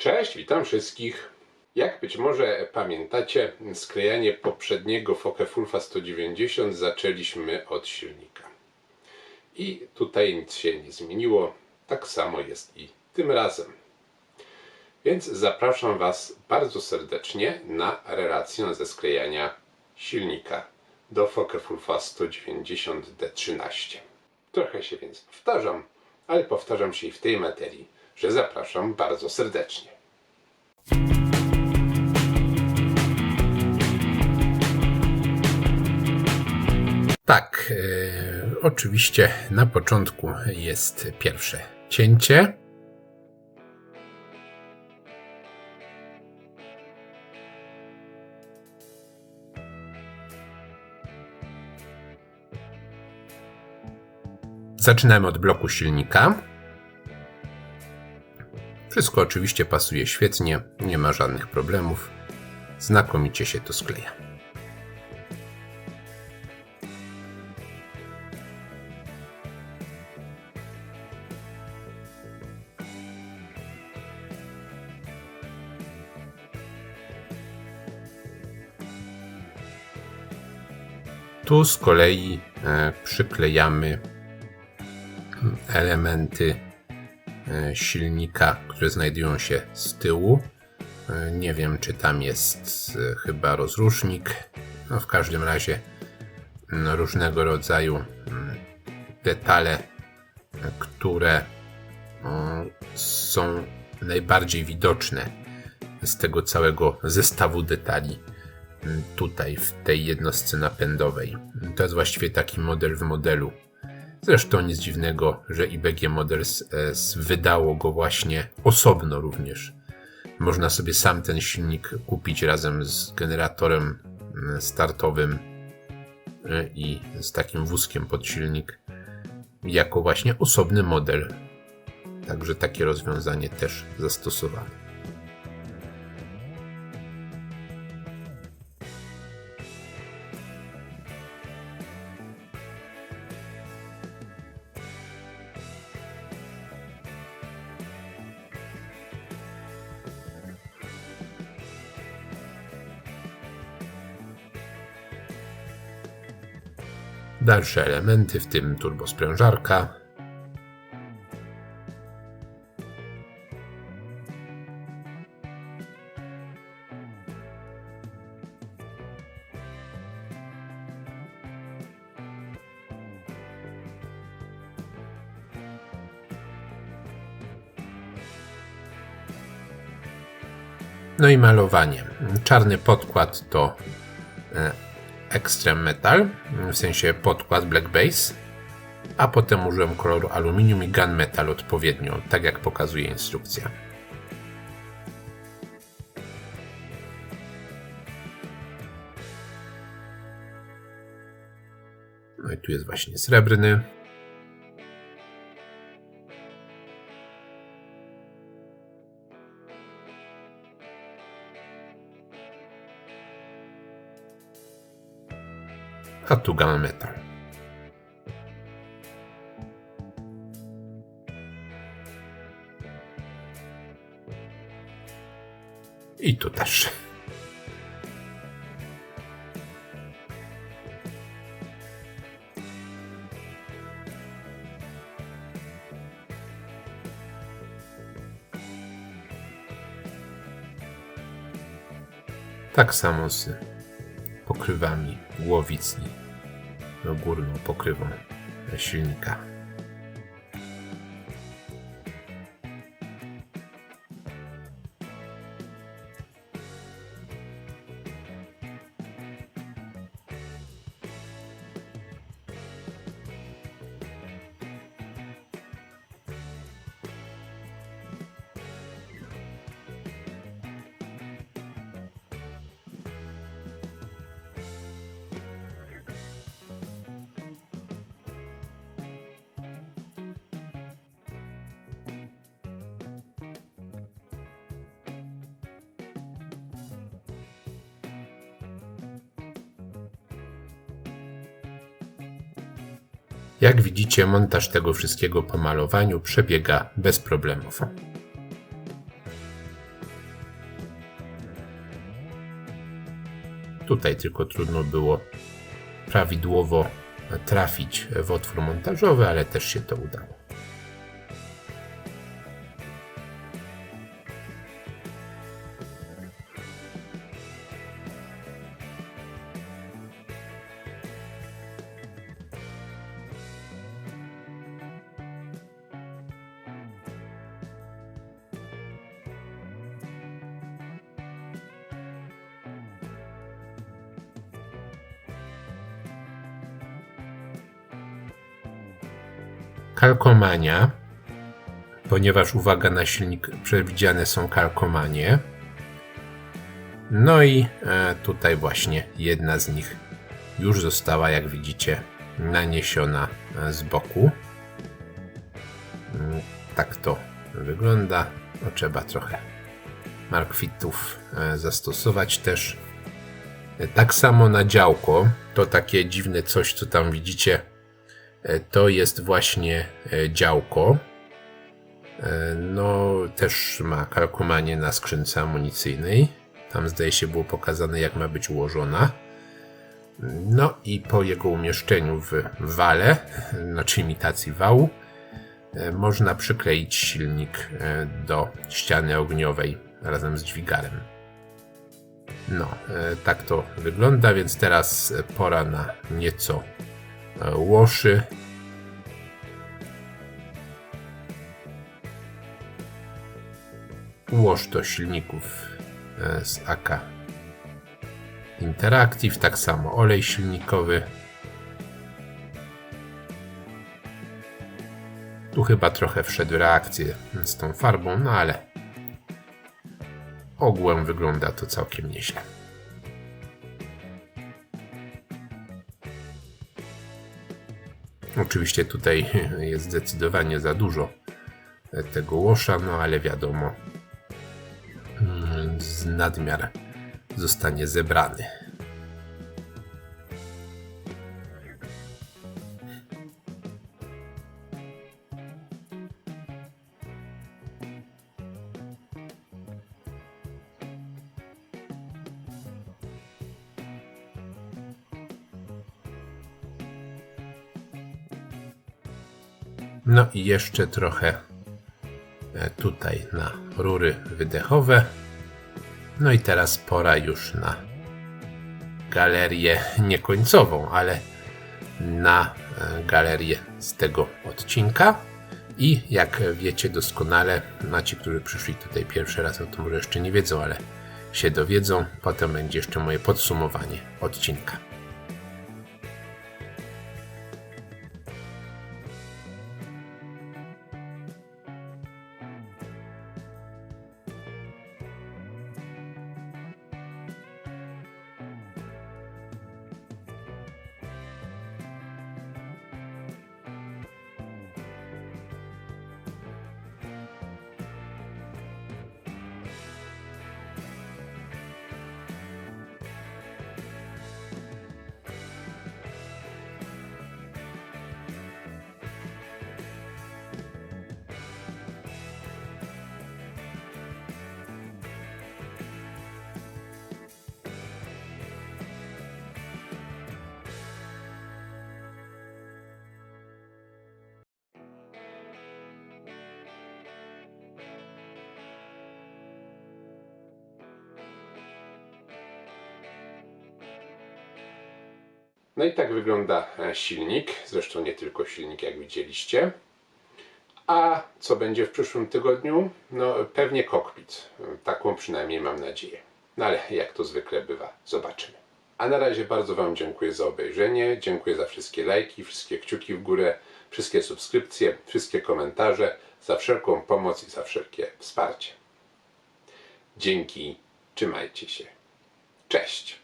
Cześć, witam wszystkich. Jak być może pamiętacie, sklejanie poprzedniego Fokke Fulfa 190 zaczęliśmy od silnika. I tutaj nic się nie zmieniło, tak samo jest i tym razem. Więc zapraszam Was bardzo serdecznie na relację ze sklejania silnika do Fokke Fulfa 190D13. Trochę się więc powtarzam, ale powtarzam się i w tej materii, że zapraszam bardzo serdecznie. Tak, e, oczywiście na początku jest pierwsze cięcie. Zaczynamy od bloku silnika. Wszystko oczywiście pasuje świetnie, nie ma żadnych problemów. Znakomicie się to skleja. Tu z kolei e, przyklejamy elementy silnika, które znajdują się z tyłu. E, Nie wiem, czy tam jest e, chyba rozrusznik. No, w każdym razie mm, różnego rodzaju mm, detale, e, które są najbardziej widoczne z tego całego zestawu detali mm, tutaj w tej jednostce napędowej. To jest właściwie taki model w modelu. Zresztą nic dziwnego, że IBG Models S wydało go właśnie osobno również. Można sobie sam ten silnik kupić razem z generatorem mm, startowym y, i z takim wózkiem pod silnik jako właśnie osobny model. Także takie rozwiązanie też zastosowano. Dalsze elementy, w tym turbosprężarka. No i malowanie. Czarny podkład to e, Extreme Metal, w sensie podkład Black Base, a potem użyłem koloru aluminium i gunmetal odpowiednio, tak jak pokazuje instrukcja. No i tu jest właśnie srebrny. A tu gunmetal. I tu też. Tak samo z pokrywami głowic i no, górną pokrywą silnika. Jak widzicie, montaż tego wszystkiego po malowaniu przebiega bezproblemowo. Tutaj tylko trudno było prawidłowo trafić w otwór montażowy, ale też się to udało. Kalkomania, ponieważ uwaga na silnik przewidziane są kalkomanie. No i e, tutaj właśnie jedna z nich już została, jak widzicie, naniesiona e, z boku. Mm, Tak to wygląda. No, trzeba trochę markwitów e, zastosować też. Tak samo na działko, to takie dziwne coś, co tam widzicie, to jest właśnie e, działko. E, No, też ma kalkomanię na skrzynce amunicyjnej. Tam zdaje się było pokazane, jak ma być ułożona. No i po jego umieszczeniu w wale, znaczy imitacji wału, e, można przykleić silnik e, do ściany ogniowej razem z dźwigarem. No, e, tak to wygląda, więc teraz e, pora na nieco e, łoszy. Łoż do silników e, z AK Interactive, tak samo olej silnikowy. Tu chyba trochę wszedł reakcję z tą farbą, no ale ogółem wygląda to całkiem nieźle. Oczywiście tutaj jest zdecydowanie za dużo tego łosza, no ale wiadomo, mm, z nadmiar zostanie zebrany. No i jeszcze trochę e, tutaj na rury wydechowe. No i teraz pora już na galerię niekońcową, ale na e, galerię z tego odcinka. I jak wiecie doskonale, no ci, którzy przyszli tutaj pierwszy raz, no to może jeszcze nie wiedzą, ale się dowiedzą. Potem będzie jeszcze moje podsumowanie odcinka. No i tak wygląda e, silnik, zresztą nie tylko silnik, jak widzieliście. A co będzie w przyszłym tygodniu? No pewnie kokpit. Taką przynajmniej mam nadzieję. No ale jak to zwykle bywa, zobaczymy. A na razie bardzo Wam dziękuję za obejrzenie. Dziękuję za wszystkie lajki, wszystkie kciuki w górę, wszystkie subskrypcje, wszystkie komentarze, za wszelką pomoc i za wszelkie wsparcie. Dzięki, trzymajcie się. Cześć!